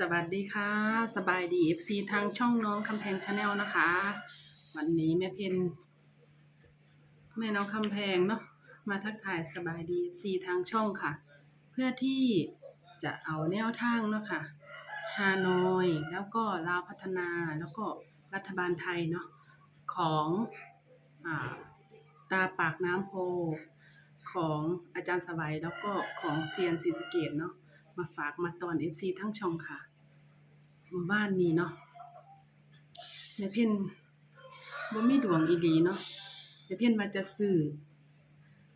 สวัสดีค่ะ สบายดี FC ทางช่องน้องคำแพงชาแนลนะคะ วันนี้แม่เพนแม่น้องคำแพงเนาะมาทักทายสบายดี FC ทางช่องค่ะ เพื่อที่จะเอาแนวทางเนาะค่ะฮานอยแล้วก็ลาวพัฒนาแล้วก็รัฐบาลไทยเนาะของอาตาปากน้ำโพของอาจารย์สวัยแล้วก็ของเซียนศรีสเกตเนาะ มาฝากมาตอน FC ทั้งช่องค่ะหมู่บ้านนี้เนาะในเพ่นบ่มีดวงอีหลีเนาะในเพ่นมาจะซื้อ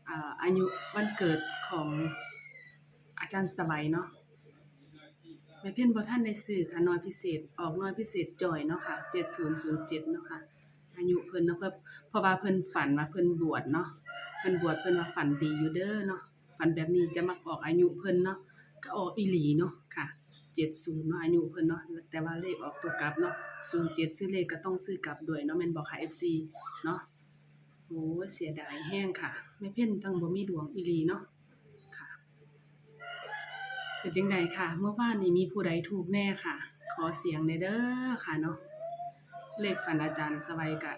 อาอายุวันเกิดของอาจารย์สบายเนาะในเพ่นบ่ทันได้ซื้อค่ะน้อยพิเศษ ออกน้อยพิเศษจอยเนาะค่ะ7007เนาะค่ะ อายุเพิ่นเนาะเพิ่นพราะว่าเพิ่นฝันว่าเพิ่นบวชเนาะ เพิ่นบวชเพิ่นว่าฝันดีอยู่เด้อเนาะ ฝันแบบนี้จะมักออกอายุเพิ่นเนาะ ก็ออกอีหลีเนาะค่ะ70เนาะอายุเพิ่นเนาะแต่ว่าเลขออกตัวกลับเนาะ07ซื้อเลขก็ต้องซื้อกลับด้วยเนาะแม่นบ่ค่ะ FC เนาะโอ้เสียดายแฮงค่ะแม่เพิ่นทั้งบ่มีดวงอีหลีเนาะค่ะเป็นจังไดค่ะ เมื่อวานนี้มีผู้ใดถูกแน่ค่ะ ขอเสียงหน่อยเด้อค่ะเนาะเลขฝันอาจารย์สวัยก็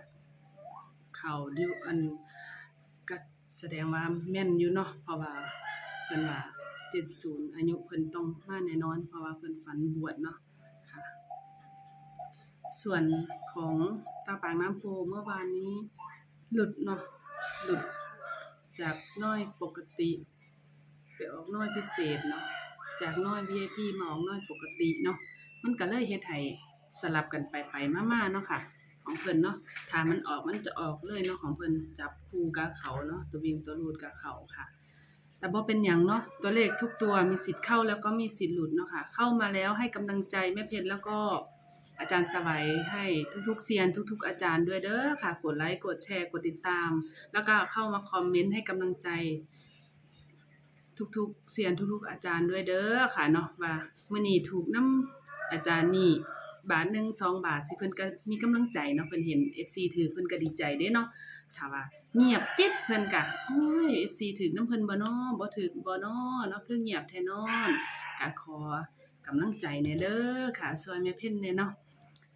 เขาอยู่อันก็แสดงว่าแม่นอยู่เนาะเพราะว่าเพิ่นว่า 70 อายุเพิ่นต้องมาแน่นอน เพราะว่าเพิ่นฝันบวชเนาะค่ะ ส่วนของตาปางน้ำโพเมื่อวานนี้หลุดเนาะหลุดจากน้อยปกติ ไปออกน้อยพิเศษเนาะจากน้อย VIP มาออกน้อยปกติเนาะมันก็เลยเฮ็ดให้สลับกันไปไปมาๆเนาะค่ะ ของเพิ่นเนาะถ้ามันออกมันจะออกเลยเนาะของเพิ่นจับคู่กับเขาเนาะตัววิ่งตัวรูดกับเขาค่ะ แต่บ่เป็นหยังเนาะตัวเลขทุกตัวมีสิทธิ์เข้าแล้วก็มีสิทธิ์หลุดเนาะค่ะเข้ามาแล้วให้กำลังใจแม่เพชรแล้วก็อาจารย์สวัยให้ทุกๆเซียนทุก ๆ อาจารย์ด้วยเด้อค่ะ กดไลค์กดแชร์กดติดตาม แล้วก็เข้ามาคอมเมนต์ให้กำลังใจ ทุกๆเซียนทุกๆอาจารย์ด้วยเด้อค่ะเนาะว่ามื้อนี้ถูกน้ำอาจารย์นี่บาทหนึ่งสองบาทสิเพิ่นก็มีกำลังใจเนาะเพิ่นเห็น FC ถือเพิ่นก็ดีใจเด้เนาะ ถ้าว่าเงียบจิ๊บเพิ่นก็โอ้ย FC ถึกน้ำเพิ่นบ่นอบ่ถึกบ่น้อเนาะคือเงียบแท้นอนก็ขอกำลังใจแน่เด้อค่ะซอยแม่เพ็ญแหน่เนาะ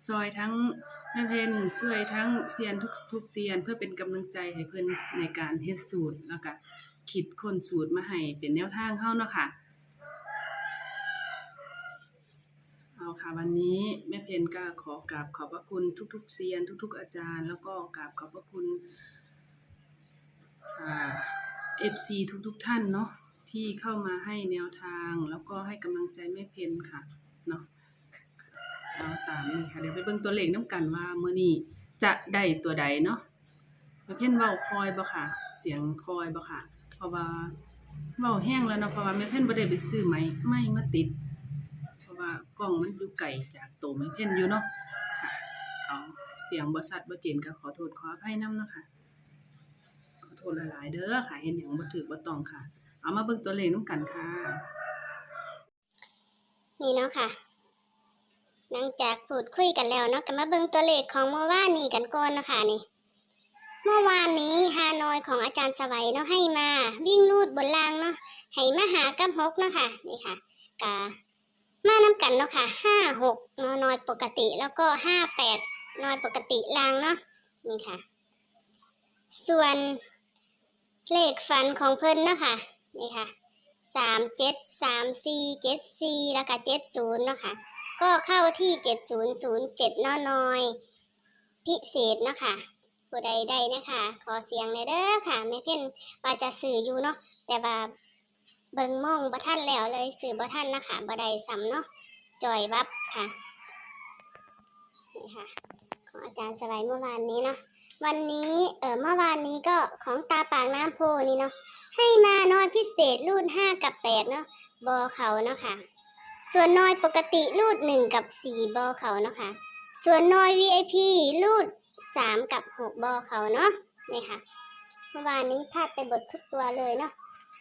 ซอยทั้งแม่เพ็ญช่วยทั้งเซียนทุกทุกเซียน เพื่อเป็นกำลังใจให้เพิ่นในการเฮ็ดสูตรแล้วก็คิดคนสูตรมาให้เป็นแนวทางเฮาเนาะค่ะ เอาค่ะวันนี้แม่เพนก็ขอกราบขอบพระคุณทุก ๆเซียนทุก ๆ อาจารย์ แล้วก็กราบขอบพระคุณเอฟซีทุก ๆ ท่านเนาะที่เข้ามาให้แนวทาง แล้วก็ให้กำลังใจแม่เพนค่ะเนาะเอาตามนี้ค่ะเดี๋ยวไปเบิ่งตัวเลขน้ำกันว่าเมื้อนี้จะได้ตัวใดเนาะแม่เพนเว้าคอยบ่ค่ะ เสียงคอยบ่ค่ะ เพราะว่าเว้าแห้งแล้วเนาะเพราะว่าแม่เพนบ่ได้ไปซื้อไม้ไม้มาติด กล้องมันอยู่ไกลจากตัวแม่เพ่นอยู่เนาะค่ะเอาเสียงบ่ชัดบ่เจนก็ขอโทษขออภัยน้ำเนาะค่ะขอโทษหลายๆ เด้อค่ะเห็นหยังบ่ถูกบ่ต้องค่ะ เอามาเบิ่งตัวเลขนำกันค่ะ นี่เนาะค่ะ หลังจากพูดคุยกันแล้วเนาะก็มาเบิ่งตัวเลขของเมื่อวานนี้กันก่อนเนาะค่ะนี่ เมื่อวานนี้ฮานอยของอาจารย์สวัยเนาะให้มา วิ่งลูดบนรางเนาะให้มาหากับฮกเนาะค่ะนี่ค่ะกา มาน้กันเนาะค่ะห้าหกนาะนอยปกติแล้วก็ห้าแปดนอยปกติรางเนาะนี่ค่ะ ส่วนเลขฝันของเพิ่นเนาะค่ะนี่ค่ะสามเจ็ดสามสี่เจ็ดสี่แล้วก็เจ็ดศูนย์เนาะค่ะก็เข้าที่เจ็ดศูนย์ศูนย์เจ็ดน้อนอยพิเศษเนาะค่ะผู้ใดได้นะคะ ขอเสียงเลยเด้อค่ะแม่เพ่นว่าจะสื่ออยู่เนาะแต่ว่า เบิ่งมองบ่ท่านแล้วเลยสื่อบ่ท่านนะคะบ่ได้ซ้ำเนาะจอยวับค่ะนี่ค่ะของอาจารย์สไลด์เมื่อวานนี้เนาะวันนี้เออเมื่อวานนี้ก็ของตาปากน้ำโพนี่เนาะให้มาน้อยพิเศษรูด5กับ8เนาะบอเขาเนาะค่ะ ส่วนน้อยปกติรูด1กับ4บอเขาเนาะค่ะ ส่วนน้อย VIP รูด3กับ6บอเขาเนาะนี่ค่ะเมื่อวานนี้พลาดไปบดทุกตัวเลยเนาะ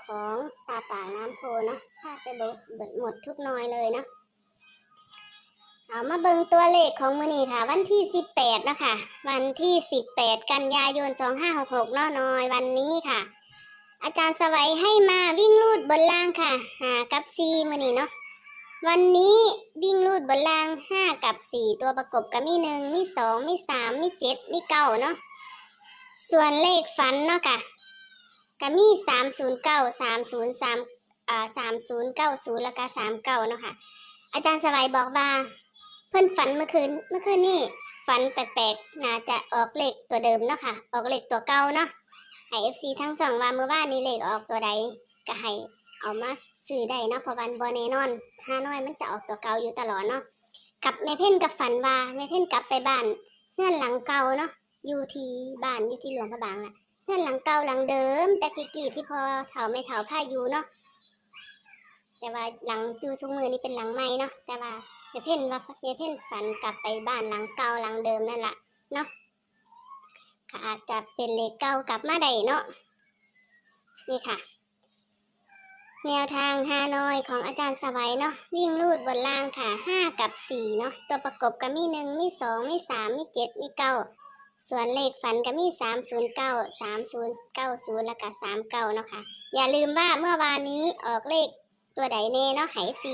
ของตาป่าน้ำโพนะพลาดไปเบดเบิดหมดทุกน้อยเลยเนาะเอามาเบิงตัวเลขของมือนี้ค่ะ วันที่ 18นะคะวันที่ 18 กันยายน 2566เนาะน้อยวันนี้ค่ะ อาจารย์สวัยให้มาวิ่งลูดบนล่างค่ะหากับซีมือนี้เนาะวันนี้วิ่งรูดบนล่างห้ากับสี่ตัวประกบก็มีหนึ่งมีสองมีสามมีเจ็ดมีเก้าเนาะส่วนเลขฝันเนาะค่ะ ก็มีสามศูนย์เก้าสามศูนย์สามอ่าสามศูนย์เก้าศูนย์แล้วก็สามเก้าเนาะค่ะ อาจารย์สบายบอกว่า เพื่อนฝันเมื่อคืนเมื่อคืนนี่ฝันแปลกๆน่าจะออกเลขตัวเดิมเนาะค่ะ ออกเลขตัวเก่าเนาะให้เอฟซีทั้งสองว่าเมื่อวานนี้เลขออกตัวใดก็ให้เอามาซื้อได้เนาะเพราะวันบอแน่นอนถ้าน้อยมันจะออกตัวเก่าอยู่ตลอดเนาะกับแม่เพ่นกับฝันว่าแม่เพ่นกลับไปบ้านเพื่อนหลังเก่าเนาะอยู่ที่บ้านอยู่ที่หลวงพระบางแหละ เพื่อนหลังเก่าหลังเดิม แต่กี่กี่ที่พอเถาไม่เถาผ้าอยู่เนาะแต่ว่าหลังอยู่ทุกมือนี่เป็นหลังใหม่เนาะแต่ว่าเยเพ่นว่าเยเพ่นฝันกลับไปบ้านหลังเก่าหลังเดิมนั่นแหละเนาะก็อาจจะเป็นเลขเก่ากลับมาได้เนาะนี่ค่ะ แนวทางฮานอยของอาจารย์สวัยเนาะวิ่งลูดบนล่างค่ะห้ากับสี่เนาะตัวประกบก็มีหนึ่งมีสองมีสามมีเจ็ดมีเก้า ส่วนเลขฝันก็มีสามศูนย์เก้าสามศูนย์เก้าศูนย์แล้วก็สามเก้าเนาะค่ะ อย่าลืมว่าเมื่อวานนี้ออกเลขตัวใดแน่เนาะให้ซี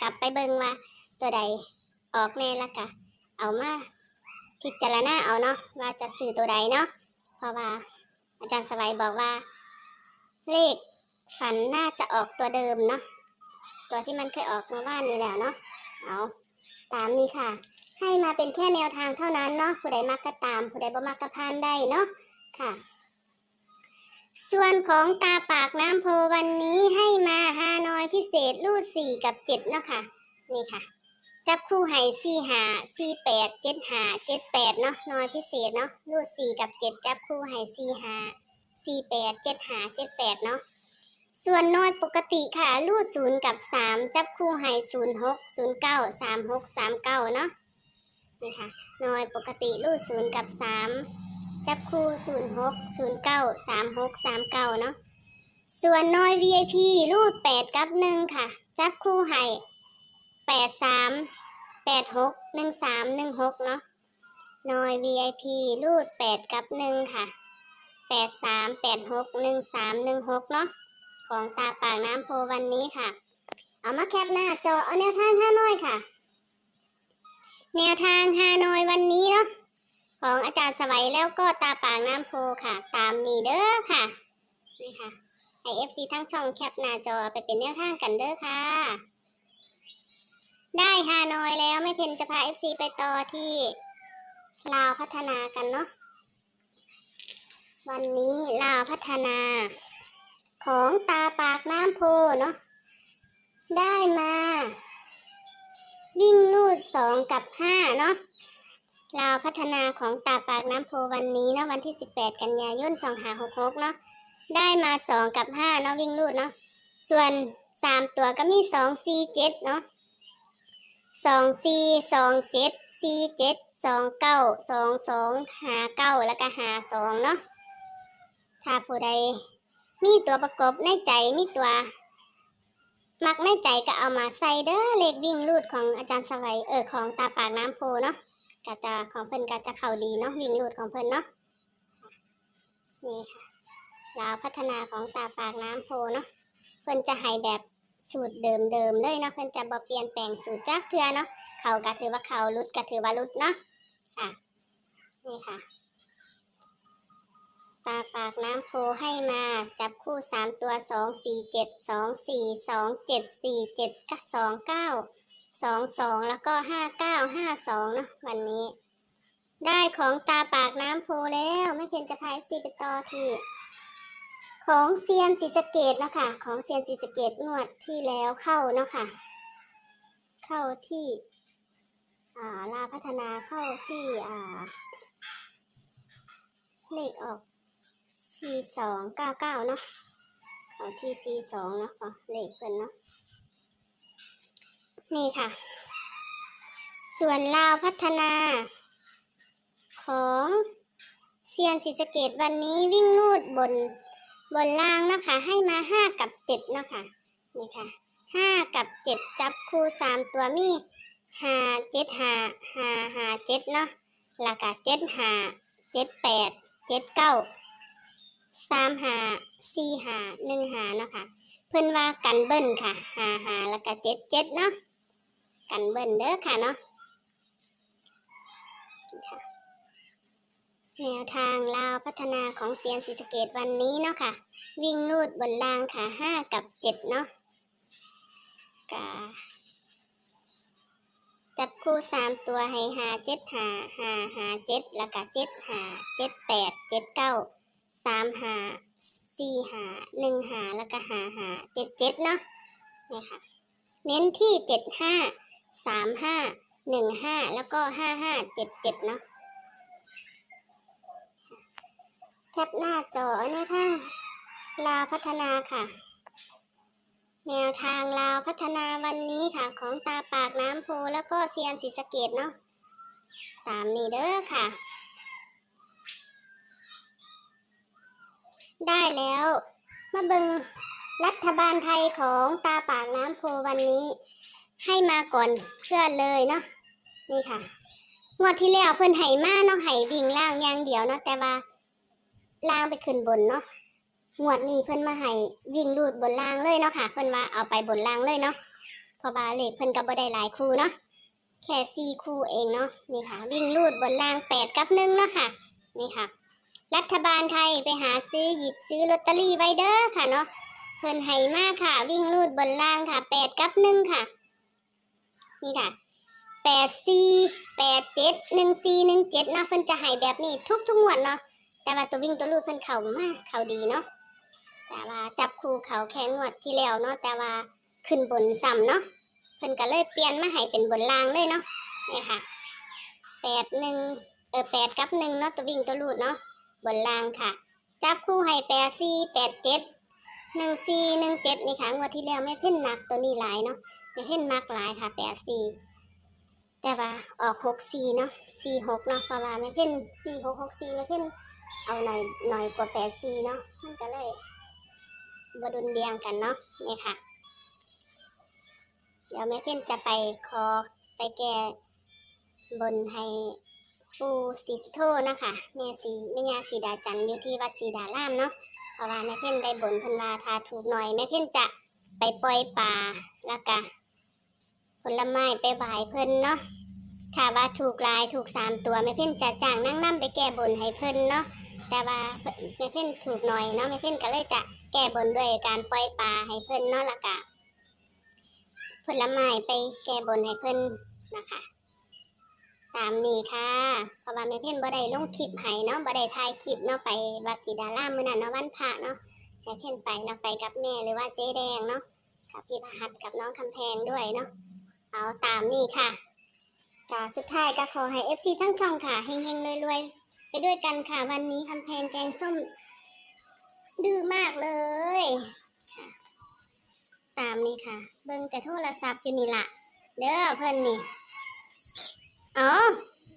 กลับไปเบิ่งว่าตัวใดออกแน่ละกะ เอามาพิจารณาเอาเนาะว่าจะซื้อตัวใดเนาะเพราะว่าอาจารย์สบายบอกว่า เลขฝันน่าจะออกตัวเดิมเนาะตัวที่มันเคยออกมาบ้านนี่แหละเนาะเอาตามนี้ค่ะ ให้มาเป็นแค่แนวทางเท่านั้นเนาะผู้ใดมักก็ตาม ผู้ใดบ่มักก็พานได้เนาะค่ะ ส่วนของตาปากน้ำโพวันนี้ให้มาฮานอยพิเศษรูดสี่กับเจ็ดเนาะค่ะ นี่ค่ะ จับคู่ให้สี่หาสี่แปดเจ็ดหาเจ็ดแปดเนาะนอยพิเศษเนาะรูดสี่กับเจ็ดจับคู่ให้สี่หาสี่แปดเจ็ดหาเจ็ดแปดเนาะส่วนน้อยปกติค่ะรูดศูนย์กับสามจับคู่ให้ศูนย์หกศูนย์เก้าสามหกสามเก้าเนาะ นี่ค่ะน้อยปกติรูดศูนย์กับสามจับคู่ศูนย์หกศูนย์เก้าสามหกสามเก้าเนาะส่วนน้อย VIP รูดแปดกับหนึ่งค่ะ จับคู่ให้แปดสามแปดหกหนึ่งสามหนึ่งหกเนาะนอย VIP รูดแปดกับหนึ่งค่ะแปดสามแปดหกหนึ่งสามหนึ่งหกเนาะของตาปากน้ำโพวันนี้ค่ะ เอามาแคปหน้าจอเอาแนวทางห้าน้อยค่ะ แนวทางฮานอยวันนี้เนาะของอาจารย์สวัยแล้วก็ตาปากน้ำโพค่ะ ตามนี้เด้อค่ะนี่ค่ะให้ FC ทั้งช่องแคปหน้าจอไปเป็นแนวทางกันเด้อค่ะ ได้ฮานอยแล้วไม่เพนจะพา FC ไปต่อที่ลาวพัฒนากันเนาะวันนี้ลาวพัฒนา ของตาปากน้ำโพเนาะได้มา องกับห้าเนาะลาวพัฒนาของตาปากน้ำโพวันนี้เนาะวันที่18กันยายน2566เนาะได้มาสองกับห้าเนาะวิ่งลูดเนาะส่วนสามตัวก็มีสองสี่เจ็ดเนาะสองสี่สองเจ็ดสี่เจ็ดสองเก้าสองสองหาเก้าแล้วก็หาสองเนาะถ้าผู้ใดมีตัวประกบในใจมีตัว มักในใจก็เอามาใส่เด้อเลขวิ่งรูดของอาจารย์สวัยเออของตาปากน้ำโพเนาะก็จะของเพิ่นก็จะเข้าดีเนาะวิ่งรูดของเพิ่นเนาะนี่ค่ะลาวพัฒนาของตาปากน้ำโพเนาะเพิ่นจะให้แบบสูตรเดิมๆเลยเนาะเพิ่นจะบ่เปลี่ยนแปลงสูตรจักเทือเนาะเขาก็ถือว่าเขารุดก็ถือว่ารุดเนาะค่ะนี่ค่ะาปากน้ำโพให้มา จับคู่สามตัวสองสี่เจ็ดสองสี่สองเจ็ดสี่เจ็ดก็สองเก้าสองสองแล้วก็ห้าเก้าห้าสองเนาะวันนี้ ได้ของตาปากน้ำโพแล้วไม่เพียงจะพาเอฟซีไปต่อที่ ของเซียนศรีสเกดนะคะของเซียนศรีสเกดงวดที่แล้วเข้าเนาะค่ะ เข้าที่อ่าลาพัฒนาเข้าที่อ่าเลขออก C สองเก้าเก้าเนาะเขาที่ C สองเนาะค่ะเลขเพิ่นเนาะนี่ค่ะ ส่วนลาวพัฒนา ของเซียนศรีสเกดวันนี้วิ่งลูดบนบนล่างนะคะ ให้มาห้ากับเจ็ดเนาะค่ะนี่ค่ะห้ากับเจ็ดจับคู่สามตัวมีหาเจ็ดหาหาหาเจ็ดเนาะแล้วก็เจ็ดหาเจ็ดแปดเจ็ดเก้า สามหาสี่หาหนึ่งหาเนาะค่ะ เพิ่นว่ากันเบิ้ลค่ะหาหาแล้วก็เจ็ดเจ็ดเนาะกันเบิ้ลเด้อค่ะเนาะค่ะแนวทางลาวพัฒนาของเซียนศรีสเกตวันนี้เนาะค่ะ วิ่งลูดบนรางค่ะห้ากับเจ็ดเนาะกาจับคู่สามตัวให้หาเจ็ดหาหาหาเจ็ดแล้วก็เจ็ดหาเจ็ดแปดเจ็ดเก้า สามหาสี่หาหนึ่งหาแล้วก็หาหาเจ็ดเจ็ดเนาะนี่ค่ะ เน้นที่เจ็ดห้าสามห้าหนึ่งห้าแล้วก็ห้าห้าเจ็ดเจ็ดเนาะแคปหน้าจอในทางลาวพัฒนาค่ะ แนวทางลาวพัฒนาวันนี้ค่ะ ของตาปากน้ำโพแล้วก็เซียนศรีสะเกดเนาะตามนี้เด้อค่ะ ได้แล้ว มาเบิงรัฐบาลไทยของตาปากน้ำโพวันนี้ ให้มาก่อนเพื่อนเลยเนาะนี่ค่ะงวดที่แล้วเพิ่นไห้มาเนาะไห้วิ่งล่างอย่างเดียวเนาะแต่ว่าล่างไปขึ้นบนเนาะงวดนี้เพิ่นมาให้วิ่งลูดบนล่างเลยเนาะค่ะ เพิ่นว่าเอาไปบนล่างเลยเนาะพอบาเลขเพิ่นก็บ่ได้หลายคู่เนาะแค่สี่คู่เองเนาะนี่ค่ะ วิ่งลูดบนล่างแปดกับหนึ่งเนาะค่ะ นี่ค่ะ รัฐบาลไทยไปหาซื้อหยิบซื้อลอตเตอรี่ไว้เด้อค่ะเนาะเพิ่นให้มากค่ะ วิ่งลูดบนล่างค่ะแปดกับหนึ่งค่ะ นี่ค่ะแปดสี่แปดเจ็ดหนึ่งสี่หนึ่งเจ็ดเนาะเพิ่นจะให้แบบนี้ทุกทุกงวดเนาะแต่ว่าตัววิ่งตัวลูดเพิ่นเข่ามากเข่าดีเนาะแต่ว่าจับคู่เขาแค่งวดที่แล้วเนาะแต่ว่าขึ้นบนซ้ำเนาะเพิ่นก็เลยเปลี่ยนมาให้เป็นบนล่างเลยเนาะนี่ค่ะแปดหนึ่งเออแปดกับหนึ่งเนาะตัววิ่งตัวลูดเนาะ บนล่างค่ะ จับคู่ให้แปดสี่แปดเจ็ดหนึ่งสี่หนึ่งเจ็ดนี่ค่ะงวดที่แล้วไม่เพ่นหนักตัวนี้หลายเนาะไม่เห็นมากหลายค่ะแปดสี่แต่ว่าออกหกสี่เนาะสี่หกเนาะเพราะว่าไม่เพ่นสี่หกหกสี่ไม่เพ่นเอาหน่อยหน่อยกว่าแปดสี่เนาะมันก็เลยบดุลเดียงกันเนาะนี่ค่ะ เดี๋ยวแม่เพ่นจะไปขอไปแก้บนให้ ปูสีสุโธนะคะแม่สีแม่ยาสีดาจันอยู่ที่วัดสีดารามเนาะเพราะว่าแม่เพ่นได้บนเพันวาทาถูกหน่อยแม่เพ่นจะไปปล่อยปลาแล้วก็ผลไม้ไปไหว้เพิ่นเนาะถ้าว่าถูกลายถูกสามตัวแม่เพ่นจะจ้างนั่งนั่ไปแก้บนให้เพิ่นเนาะแต่ว่าแม่เพ่นถูกหน่อยเนาะแม่เพ่นก็เลยจะแก้บนด้วยการปล่อยปลาให้เพิ่นเนาะแล้วก็ผลไม้ไปแก้บนให้เพิ่นนะคะ ตามนี้ค่ะ เพราะว่าแม่เพ่นบ่ได้ลงคลิปให้เนาะบ่ได้ถ่ายคลิปเนาะไปวัดศรีดารามมื้อนั้นเนาะวันพระเนาะให้เพ่นไปเนาะไปกับแม่หรือว่าเจ๊แดงเนาะกับพี่พหัสกับน้องคำแพงด้วยเนาะเอาตามนี่ค่ะกาสุดท้ายก็ขอให้ FC ทั้งช่องค่ะเฮงๆรวยๆไปด้วยกันค่ะ วันนี้คำแพงแกงส้ม ดื้อมากเลยตามนี่ค่ะ เบิ่งแต่โทรศัพท์อยู่นี่ละเด้อเพิ่นนี่ อ๋อ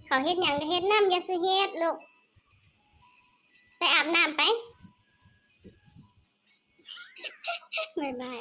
เขาเฮ็ดหยังก็เฮ็ดน้ำยาสูเฮ็ดลูก ไปอาบน้ำไปบ๊ายบาย